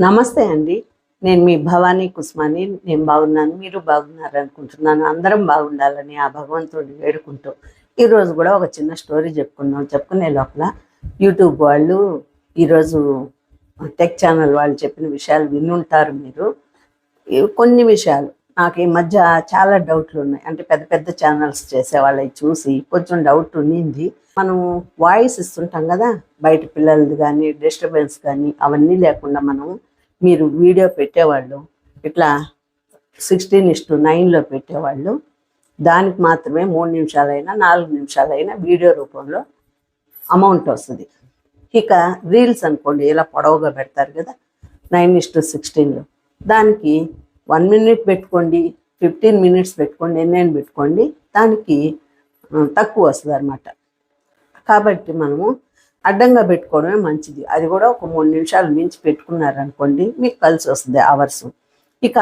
నమస్తే అండి. నేను మీ భవానీ కుస్మాని. నేను బాగున్నాను. మీరు బాగున్నారు అనుకుంటున్నాను. అందరం బాగుండాలని ఆ భగవంతుడిని వేడుకుంటూ ఈరోజు కూడా ఒక చిన్న స్టోరీ చెప్పుకున్నాం చెప్పుకునే లోపల యూట్యూబ్ వాళ్ళు ఈరోజు టెక్ ఛానల్ వాళ్ళు చెప్పిన విషయాలు వినుంటారు మీరు. కొన్ని విషయాలు. నాకు ఈ మధ్య చాలా డౌట్లు ఉన్నాయి. అంటే పెద్ద పెద్ద ఛానల్స్ చేసే వాళ్ళవి చూసి కొంచెం డౌట్ ఉన్నింది. మనం వాయిస్ ఇస్తుంటాం కదా బయట పిల్లలది కానీ డిస్టర్బెన్స్ కానీ అవన్నీ లేకుండా మనం మీరు వీడియో పెట్టేవాళ్ళు ఇట్లా సిక్స్టీన్ ఇస్టు నైన్లో పెట్టేవాళ్ళు దానికి మాత్రమే మూడు నిమిషాలైనా నాలుగు నిమిషాలైనా వీడియో రూపంలో అమౌంట్ వస్తుంది. ఇక రీల్స్ అనుకోండి ఇలా పొడవుగా పెడతారు కదా నైన్ ఇస్టు సిక్స్టీన్లో దానికి వన్ మినిట్ పెట్టుకోండి ఫిఫ్టీన్ మినిట్స్ పెట్టుకోండి ఎన్నైనా పెట్టుకోండి దానికి తక్కువ వస్తుంది అనమాట కాబట్టి మనము అడ్డంగా పెట్టుకోవడమే మంచిది. అది కూడా ఒక మూడు నిమిషాలు మించి పెట్టుకున్నారనుకోండి మీకు కలిసి వస్తుంది అవర్స్. ఇక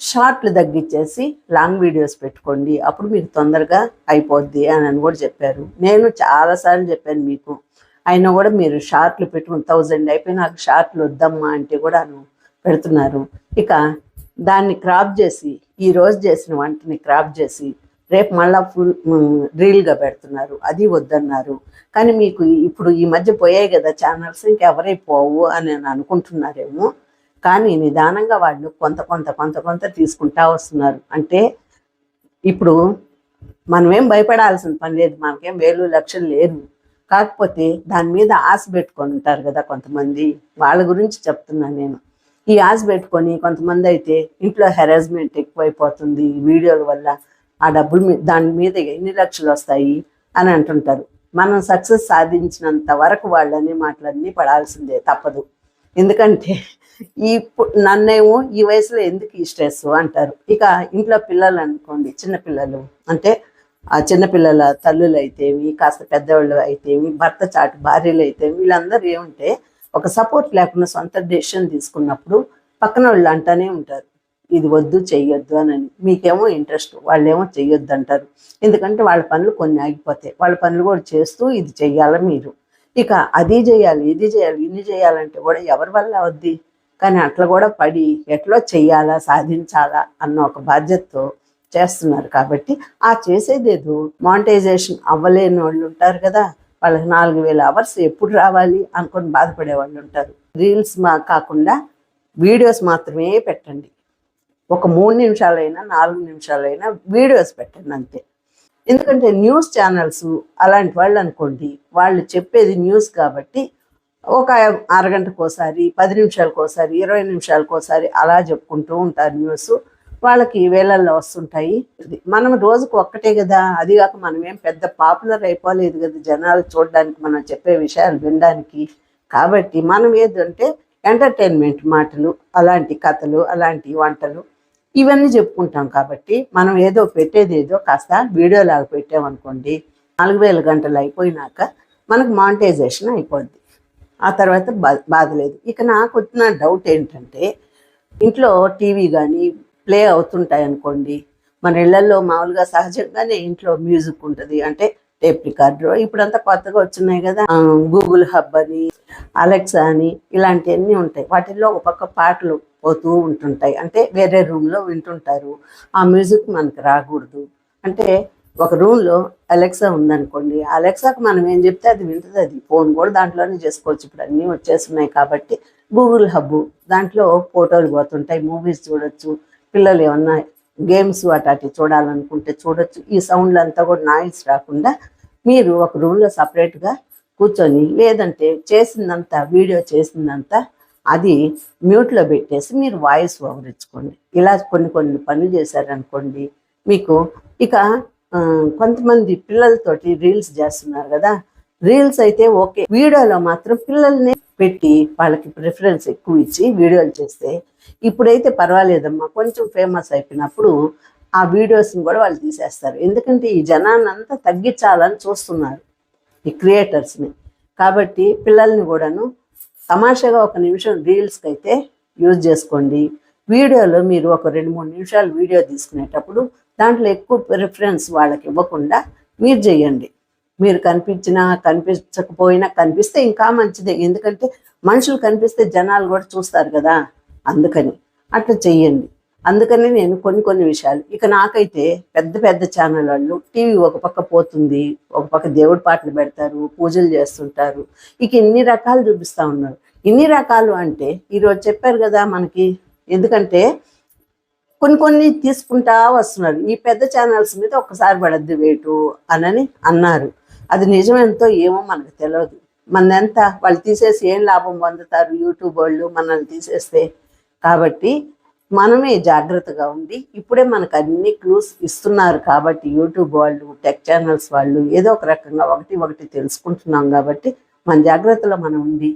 షార్ట్లు తగ్గించేసి లాంగ్ వీడియోస్ పెట్టుకోండి. అప్పుడు మీకు తొందరగా అయిపోద్ది అని కూడా చెప్పారు. నేను చాలాసార్లు చెప్పాను మీకు. అయినా కూడా మీరు షార్ట్లు పెట్టుకుని థౌజండ్ అయిపోయి నాకు షార్ట్లు వద్దమ్మా అంటే కూడా పెడుతున్నారు. ఇక దాన్ని క్రాప్ చేసి ఈ రోజు చేసిన వంటని క్రాప్ చేసి రేపు మళ్ళా ఫుల్ రీల్గా పెడుతున్నారు. అది వద్దన్నారు. కానీ మీకు ఇప్పుడు ఈ మధ్య పోయాయి కదా ఛానల్స్ ఇంకెవరై పోవు అని నేను అనుకుంటున్నారేమో. కానీ నిదానంగా వాళ్ళు కొంత కొంత కొంత కొంత తీసుకుంటా వస్తున్నారు. అంటే ఇప్పుడు మనమేం భయపడాల్సిన పని లేదు. మనకేం వేలు లక్షలు లేదు కాకపోతే దాని మీద ఆశ పెట్టుకొని ఉంటారు కదా కొంతమంది. వాళ్ళ గురించి చెప్తున్నాను నేను. ఈ ఆశ పెట్టుకొని కొంతమంది అయితే ఇంట్లో హెరాస్మెంట్ ఎక్కువైపోతుంది. ఈ వీడియోల వల్ల ఆ డబ్బులు మీ- దాని మీద ఎన్ని లక్షలు వస్తాయి అని అంటుంటారు. మనం సక్సెస్ సాధించినంత వరకు వాళ్ళని మాటలన్నీ పడాల్సిందే తప్పదు. ఎందుకంటే ఈ నన్నేమో ఈ వయసులో ఎందుకు ఈ స్ట్రెస్ అంటారు. ఇక ఇంట్లో పిల్లలు అనుకోండి చిన్నపిల్లలు అంటే ఆ చిన్నపిల్లల తల్లులు అయితేమి కాస్త పెద్దవాళ్ళు అయితేమి భర్త చాటు భార్యలు అయితేమి వీళ్ళందరూ ఏముంటే ఒక సపోర్ట్ లేకుండా సొంత డెసిషన్ తీసుకున్నప్పుడు పక్కన వాళ్ళు అంటానే ఉంటారు. ఇది వద్దు చెయ్యొద్దు అని మీకేమో ఇంట్రెస్ట్ వాళ్ళేమో చెయ్యొద్దు అంటారు. ఎందుకంటే వాళ్ళ పనులు కొన్ని ఆగిపోతాయి. వాళ్ళ పనులు కూడా చేస్తూ ఇది చెయ్యాలి మీరు? ఇక అది చేయాలి ఇది చేయాలి ఇన్ని చేయాలంటే కూడా ఎవరి వల్ల అవద్ది? కానీ అట్లా కూడా పడి ఎట్లా చెయ్యాలా సాధించాలా అన్న ఒక బాధ్యతతో చేస్తున్నారు కాబట్టి ఆ చేసేదేదో మానిటైజేషన్ అవ్వలేని వాళ్ళు ఉంటారు కదా. వాళ్ళకి నాలుగు వేల అవర్స్ ఎప్పుడు రావాలి అనుకొని బాధపడే వాళ్ళు ఉంటారు. రీల్స్ మా కాకుండా వీడియోస్ మాత్రమే పెట్టండి. ఒక మూడు నిమిషాలైనా నాలుగు నిమిషాలైనా వీడియోస్ పెట్టండి అంతే. ఎందుకంటే న్యూస్ ఛానల్స్ అలాంటి వాళ్ళు అనుకోండి వాళ్ళు చెప్పేది న్యూస్ కాబట్టి ఒక అరగంటకోసారి పది నిమిషాలకోసారి ఇరవై నిమిషాలకోసారి అలా చెప్పుకుంటూ ఉంటారు న్యూస్. వాళ్ళకి వేలల్లో వస్తుంటాయి. మనం రోజుకు ఒక్కటే కదా. అది కాక మనం ఏం పెద్ద పాపులర్ అయిపోలేదు కదా జనాలు చూడడానికి మనం చెప్పే విషయాలు వినడానికి. కాబట్టి మనం ఏదంటే ఎంటర్టైన్మెంట్ మాటలు అలాంటి కథలు అలాంటి వంటలు ఇవన్నీ చెప్పుకుంటాం కాబట్టి మనం ఏదో పెట్టేది ఏదో కాస్త వీడియో లాగా పెట్టామనుకోండి నాలుగు వేల గంటలు అయిపోయినాక మనకు మానిటైజేషన్ అయిపోద్ది. ఆ తర్వాత బా బాధలేదు ఇక నాకు వచ్చిన డౌట్ ఏంటంటే ఇంట్లో టీవీ కానీ ప్లే అవుతుంటాయి అనుకోండి మన ఇళ్ళలో మామూలుగా సహజంగానే ఇంట్లో మ్యూజిక్ ఉంటుంది. అంటే టేప్ రికార్డర్ ఇప్పుడంతా కొత్తగా వచ్చినాయి కదా. గూగుల్ హబ్ అని అలెక్సా అని ఇలాంటివన్నీ ఉంటాయి. వాటిల్లో ఒక పక్క పాటలు పోతూ ఉంటుంటాయి. అంటే వేరే రూమ్లో వింటుంటారు. ఆ మ్యూజిక్ మనకు రాకూడదు. అంటే ఒక రూమ్లో అలెక్సా ఉందనుకోండి అలెక్సాకు మనం ఏం చెప్తే అది వింటుంది. అది ఫోన్ కూడా దాంట్లోనే చేసుకోవచ్చు. ఇప్పుడు అన్నీ వచ్చేస్తున్నాయి కాబట్టి గూగుల్ హబ్ దాంట్లో ఫోటోలు పోతుంటాయి మూవీస్ చూడొచ్చు. పిల్లలు ఏమన్నా గేమ్స్ అటాటి చూడాలనుకుంటే చూడొచ్చు. ఈ సౌండ్లు అంతా కూడా నాయిస్ రాకుండా మీరు ఒక రూమ్లో సపరేట్గా కూర్చొని లేదంటే చేసిందంతా వీడియో చేసిందంతా అది మ్యూట్లో పెట్టేసి మీరు వాయిస్ ఓవర్ ఇచ్చుకోండి ఇలా కొన్ని కొన్ని పనులు చేశారనుకోండి మీకు ఇక కొంతమంది పిల్లలతోటి రీల్స్ చేస్తున్నారు కదా రీల్స్ అయితే ఓకే. వీడియోలో మాత్రం పిల్లల్ని పెట్టి వాళ్ళకి ప్రిఫరెన్స్ ఎక్కువ ఇచ్చి వీడియోలు చేస్తే ఇప్పుడైతే పర్వాలేదమ్మా కొంచెం ఫేమస్ అయిపోయినప్పుడు ఆ వీడియోస్ని కూడా వాళ్ళు తీసేస్తారు. ఎందుకంటే ఈ జనాన్ని అంతా తగ్గించాలని చూస్తున్నారు ఈ క్రియేటర్స్ని. కాబట్టి పిల్లల్ని కూడాను తమాషాగా ఒక నిమిషం రీల్స్కి అయితే యూజ్ చేసుకోండి. వీడియోలో మీరు ఒక రెండు మూడు నిమిషాలు వీడియో తీసుకునేటప్పుడు దాంట్లో ఎక్కువ ప్రిఫరెన్స్ వాళ్ళకి ఇవ్వకుండా మీరు చేయండి. మీరు కనిపించినా కనిపించకపోయినా కనిపిస్తే ఇంకా మంచిదే. ఎందుకంటే మనుషులు కనిపిస్తే జనాలు కూడా చూస్తారు కదా అందుకని అట్లా చెయ్యండి అందుకని నేను కొన్ని కొన్ని విషయాలు. ఇక నాకైతే పెద్ద పెద్ద ఛానల్ వాళ్ళు టీవీ ఒక పక్క పోతుంది ఒక పక్క దేవుడి పాటలు పెడతారు పూజలు చేస్తుంటారు. ఇక ఇన్ని రకాలు చూపిస్తా ఉన్నారు. ఇన్ని రకాలు అంటే ఈరోజు చెప్పారు కదా మనకి ఎందుకంటే కొన్ని కొన్ని తీసుకుంటా వస్తున్నారు. ఈ పెద్ద ఛానల్స్ మీద ఒక్కసారి పడద్దు వేటు అనని అన్నారు. అది నిజమెంతో ఏమో మనకు తెలియదు మనదెంత వాళ్ళు తీసేసి ఏం లాభం పొందుతారు? యూట్యూబ్ వాళ్ళు మనల్ని తీసేస్తే. కాబట్టి మనమే జాగ్రత్తగా ఉండి ఇప్పుడే మనకు అన్ని క్లూస్ ఇస్తున్నారు కాబట్టి యూట్యూబ్ వాళ్ళు టెక్ ఛానల్స్ వాళ్ళు ఏదో ఒక రకంగా ఒకటి ఒకటి తెలుసుకుంటున్నాం కాబట్టి మన జాగ్రత్తలో మనం ఉండి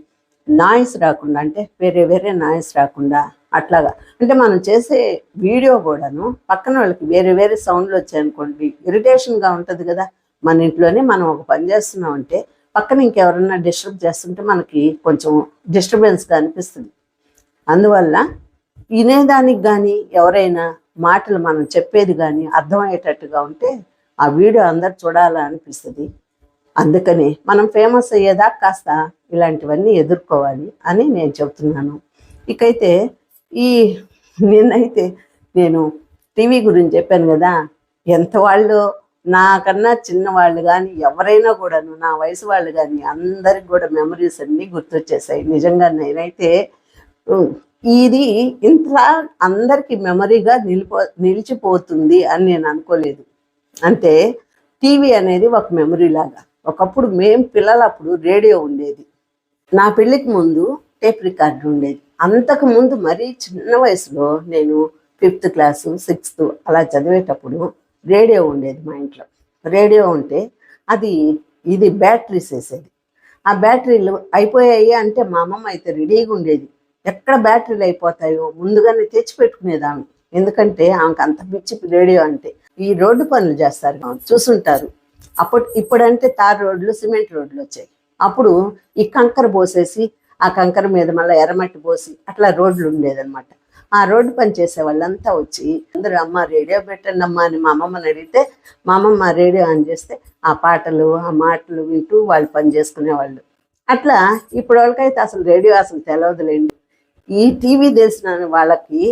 నాయిస్ రాకుండా అంటే వేరే వేరే నాయిస్ రాకుండా అట్లాగా అంటే మనం చేసే వీడియో కూడాను పక్కన వాళ్ళకి వేరే వేరే సౌండ్లు వచ్చాయనుకోండి ఇరిటేషన్గా ఉంటుంది కదా. మన ఇంట్లోనే మనం ఒక పని చేస్తున్నాం అంటే పక్కన ఇంకెవరన్నా డిస్టర్బ్ చేస్తుంటే మనకి కొంచెం డిస్టర్బెన్స్గా అనిపిస్తుంది. అందువల్ల వినేదానికి కానీ ఎవరైనా మాటలు మనం చెప్పేది కానీ అర్థమయ్యేటట్టుగా ఉంటే ఆ వీడియో అందరు చూడాలనిపిస్తుంది అందుకని మనం ఫేమస్ అయ్యేదాకా కాస్త ఇలాంటివన్నీ ఎదుర్కోవాలి అని నేను చెబుతున్నాను. ఇకైతే ఈ నిన్నైతే నేను టీవీ గురించి చెప్పాను కదా ఎంత వాళ్ళు నాకన్నా చిన్నవాళ్ళు కానీ ఎవరైనా కూడాను నా వయసు వాళ్ళు కానీ అందరికి కూడా మెమరీస్ అన్నీ గుర్తొచ్చేసాయి. నిజంగా నేనైతే ఇది ఇంత అందరికి మెమరీగా నిలిపో నిలిచిపోతుంది అని నేను అనుకోలేదు. అంటే టీవీ అనేది ఒక మెమరీ లాగా. ఒకప్పుడు మేం పిల్లలప్పుడు రేడియో ఉండేది. నా పెళ్ళికి ముందు టేప్ రికార్డు ఉండేది. అంతకు ముందు మరీ చిన్న వయసులో నేను ఫిఫ్త్ క్లాసు సిక్స్త్ అలా చదివేటప్పుడు రేడియో ఉండేది మా ఇంట్లో. రేడియో ఉంటే అది ఇది బ్యాటరీస్ వేసేది ఆ బ్యాటరీలు అయిపోయాయి అంటే మా అమ్మమ్మ అయితే రెడీగా ఉండేది. ఎక్కడ బ్యాటరీలు అయిపోతాయో ముందుగానే తెచ్చి ఎందుకంటే ఆమెకు అంత పిచ్చి రేడియో అంటే. ఈ రోడ్డు పనులు చేస్తారు. చూసుంటారు. అప్పుడు ఇప్పుడంటే తార్ రోడ్లు సిమెంట్ రోడ్లు వచ్చాయి. అప్పుడు ఈ కంకర పోసేసి ఆ కంకర మీద మళ్ళీ ఎర్రమట్టి పోసి అట్లా రోడ్లు ఉండేదన్నమాట. ఆ రోడ్డు పని చేసే వాళ్ళంతా వచ్చి అందరూ అమ్మ రేడియో పెట్టండి అమ్మ అని మా అమ్మమ్మని అడిగితే మా అమ్మమ్మ రేడియో ఆన్ చేస్తే ఆ పాటలు ఆ మాటలు వింటూ వాళ్ళు పని చేసుకునేవాళ్ళు. అట్లా ఇప్పుడు వాళ్ళకైతే అసలు రేడియో అసలు తెలవదులేండి. ఈ టీవీ తెలిసిన వాళ్ళకి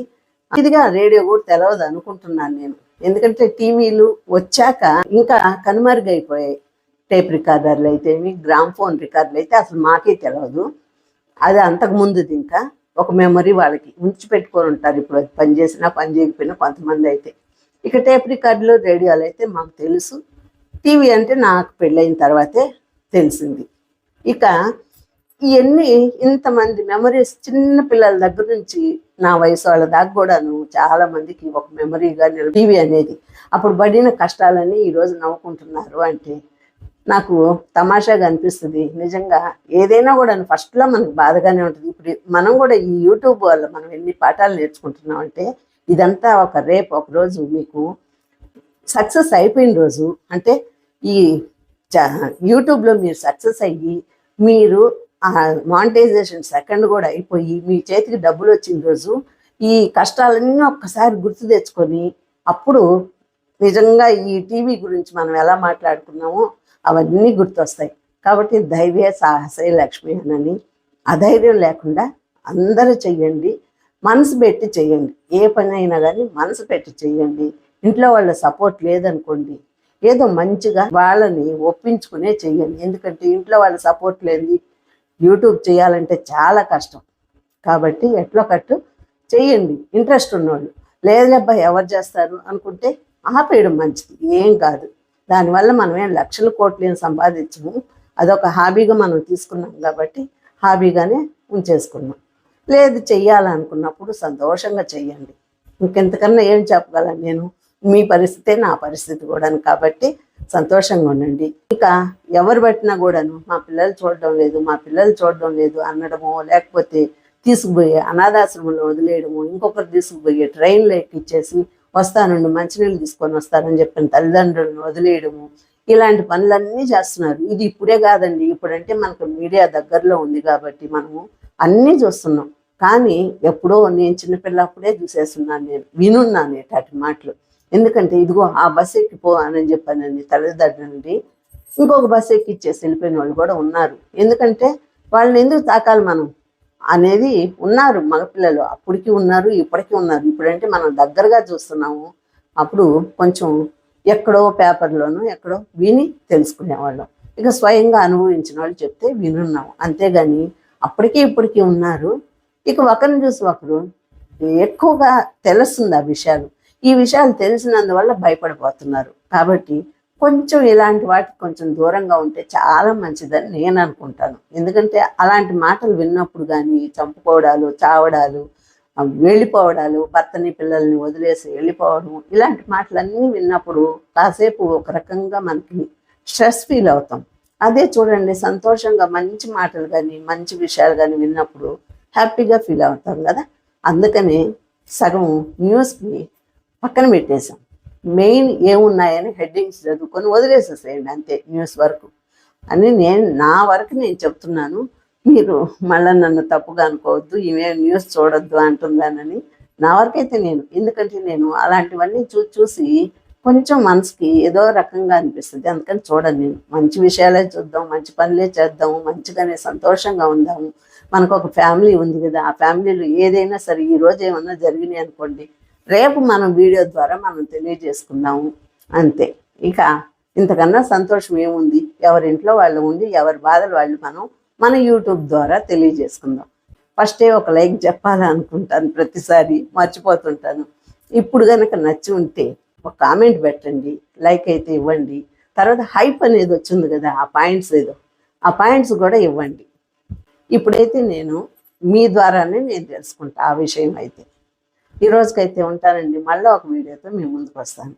ఇదిగా రేడియో కూడా తెలవదు అనుకుంటున్నాను నేను. ఎందుకంటే టీవీలు వచ్చాక ఇంకా కనుమరుగైపోయాయి. టేప్ రికార్డర్లు అయితే గ్రామ్ ఫోన్ రికార్డులు అయితే అసలు మాకే తెలియదు అది అంతకు ముందుది ఇంకా. ఒక మెమరీ వాళ్ళకి ఉంచి పెట్టుకొని ఉంటారు ఇప్పుడు. అది పని చేసినా పని చేయకపోయినా కొంతమంది అయితే. ఇక టేప్ రికార్డులు రేడియోలు అయితే మాకు తెలుసు. టీవీ అంటే నాకు పెళ్ళైన తర్వాతే తెలిసింది. ఇక ఇవన్నీ ఇంతమంది మెమరీస్ చిన్న పిల్లల దగ్గర నుంచి నా వయసు వాళ్ళ దాకా కూడాను చాలా మందికి ఒక మెమరీగా టీవీ అనేది అప్పుడు పడిన కష్టాలన్నీ ఈరోజు నవ్వుకుంటున్నారు అంటే నాకు తమాషాగా అనిపిస్తుంది. నిజంగా ఏదైనా కూడా ఫస్ట్లో మనకు బాధగానే ఉంటుంది. ఇప్పుడు మనం కూడా ఈ యూట్యూబ్ వల్ల మనం ఎన్ని పాఠాలు నేర్చుకుంటున్నాం అంటే ఇదంతా ఒక రేపు ఒక రోజు మీకు సక్సెస్ అయిపోయిన రోజు. అంటే ఈ చ- యూట్యూబ్లో మీరు సక్సెస్ అయ్యి మీరు మానిటైజేషన్ సెకండ్ కూడా అయిపోయి మీ చేతికి డబ్బులు వచ్చిన రోజు ఈ కష్టాలన్నీ ఒక్కసారి గుర్తు తెచ్చుకొని అప్పుడు నిజంగా ఈ టీవీ గురించి మనం ఎలా మాట్లాడుకున్నామో అవన్నీ గుర్తొస్తాయి. కాబట్టి ధైర్య సాహసే లక్ష్మి అనని అధైర్యం లేకుండా అందరూ చెయ్యండి మనసు పెట్టి చెయ్యండి. ఏ పని అయినా కానీ మనసు పెట్టి చెయ్యండి. ఇంట్లో వాళ్ళ సపోర్ట్ లేదనుకోండి ఏదో మంచిగా వాళ్ళని ఒప్పించుకునే చెయ్యండి. ఎందుకంటే ఇంట్లో వాళ్ళ సపోర్ట్ లేని యూట్యూబ్ చేయాలంటే చాలా కష్టం. కాబట్టి ఎట్లా కట్టు చెయ్యండి ఇంట్రెస్ట్ ఉన్నోళ్ళు. లేదబ్బా ఎవరు చేస్తారు అనుకుంటే ఆపేయడం మంచిది. ఏం కాదు. దానివల్ల మనం ఏం లక్షల కోట్లు ఏం సంపాదించము. అదొక హాబీగా మనం తీసుకున్నాం కాబట్టి హాబీగానే ఉంచేసుకున్నాం. లేదు చెయ్యాలనుకున్నప్పుడు సంతోషంగా చెయ్యండి. ఇంకెంతకన్నా ఏం చెప్పగలను నేను? మీ పరిస్థితే నా పరిస్థితి కూడా కాబట్టి సంతోషంగా ఉండండి. ఇంకా ఎవరు పట్టినా కూడాను మా పిల్లలు చూడడం లేదు మా పిల్లలు చూడడం లేదు అనడమో లేకపోతే తీసుకుపోయే అనాథాశ్రమంలో వదిలేయడము ఇంకొకరు తీసుకుపోయే ట్రైన్లో ఎక్కిచ్చేసి వస్తానండి మంచినీళ్ళు తీసుకొని వస్తానని చెప్పిన తల్లిదండ్రులను వదిలేయడము ఇలాంటి పనులన్నీ చేస్తున్నారు. ఇది ఇప్పుడే కాదండి ఇప్పుడంటే మనకు మీడియా దగ్గరలో ఉంది కాబట్టి మనము అన్నీ చూస్తున్నాం. కానీ ఎప్పుడో నేను చిన్నపిల్లప్పుడే చూసేస్తున్నాను నేను వినున్నాను ఇట్లాంటి మాటలు. ఎందుకంటే ఇదిగో ఆ బస్సు ఎక్కిపో అని చెప్పానండి తల్లిదండ్రులని ఇంకొక బస్సు ఎక్కిచ్చేసి వెళ్ళిపోయిన వాళ్ళు కూడా ఉన్నారు. ఎందుకంటే వాళ్ళని ఎందుకు తాకాలి మనం? అనేది ఉన్నారు మగపిల్లలు. అప్పటికి ఉన్నారు ఇప్పటికీ ఉన్నారు. ఇప్పుడంటే మనం దగ్గరగా చూస్తున్నాము. అప్పుడు కొంచెం ఎక్కడో పేపర్లోనో ఎక్కడో విని తెలుసుకునేవాళ్ళం. ఇక స్వయంగా అనుభవించిన వాళ్ళు చెప్తే వినున్నాం. అంతేగాని అప్పటికీ ఇప్పటికీ ఉన్నారు. ఇక ఒకరిని చూసి ఒకరు ఎక్కువగా తెలుస్తుంది ఆ విషయాలు. ఈ విషయాలు తెలిసినందువల్ల భయపడిపోతున్నారు. కాబట్టి కొంచెం ఇలాంటి వాటికి కొంచెం దూరంగా ఉంటే చాలా మంచిదని నేను అనుకుంటాను. ఎందుకంటే అలాంటి మాటలు విన్నప్పుడు కానీ చంపుకోవడాలు చావడాలు వెళ్ళిపోవడాలు భర్తని పిల్లల్ని వదిలేసి వెళ్ళిపోవడం ఇలాంటి మాటలన్నీ విన్నప్పుడు కాసేపు ఒక రకంగా మనకి స్ట్రెస్ ఫీల్ అవుతాం. అదే చూడండి సంతోషంగా మంచి మాటలు కానీ మంచి విషయాలు కానీ విన్నప్పుడు హ్యాపీగా ఫీల్ అవుతాం కదా? అందుకనే సగం న్యూస్కి పక్కన పెట్టేశాం. మెయిన్ ఏమున్నాయని హెడ్డింగ్స్ చదువుకొని వదిలేసేసేయండి అంతే న్యూస్ వరకు. అని నేను నా వరకు నేను చెప్తున్నాను మీరు మళ్ళీ నన్ను తప్పుగా అనుకోవద్దు ఇవే న్యూస్ చూడొద్దు అంటుందానని నా వరకైతే నేను ఎందుకంటే నేను అలాంటివన్నీ చూ చూసి కొంచెం మనసుకి ఏదో రకంగా అనిపిస్తుంది. అందుకని చూడండి నేను. మంచి విషయాలే చూద్దాం మంచి పనులే చేద్దాము మంచిగానే సంతోషంగా ఉందాము. మనకు ఒక ఫ్యామిలీ ఉంది కదా ఆ ఫ్యామిలీలో ఏదైనా సరే ఈ రోజు ఏమన్నా జరిగినాయి అనుకోండి రేపు మనం వీడియో ద్వారా మనం తెలియజేసుకుందాము. అంతే. ఇక ఇంతకన్నా సంతోషం ఏముంది? ఎవరి ఇంట్లో వాళ్ళు ఉండి ఎవరి బాధలు వాళ్ళు మనం మన యూట్యూబ్ ద్వారా తెలియజేసుకుందాం. ఫస్టే ఒక లైక్ చెప్పాలనుకుంటాను ప్రతిసారి మర్చిపోతుంటాను. ఇప్పుడు కనుక నచ్చి ఉంటే ఒక కామెంట్ పెట్టండి లైక్ అయితే ఇవ్వండి. తర్వాత హైప్ అనేది వచ్చింది కదా ఆ పాయింట్స్ ఏదో. ఆ పాయింట్స్ కూడా ఇవ్వండి. ఇప్పుడైతే నేను మీ ద్వారానే నేను తెలుసుకుంటా ఆ విషయం అయితే. ఈ రోజుకైతే ఉంటానండి. మళ్ళీ ఒక వీడియోతో మీ ముందుకు వస్తాను.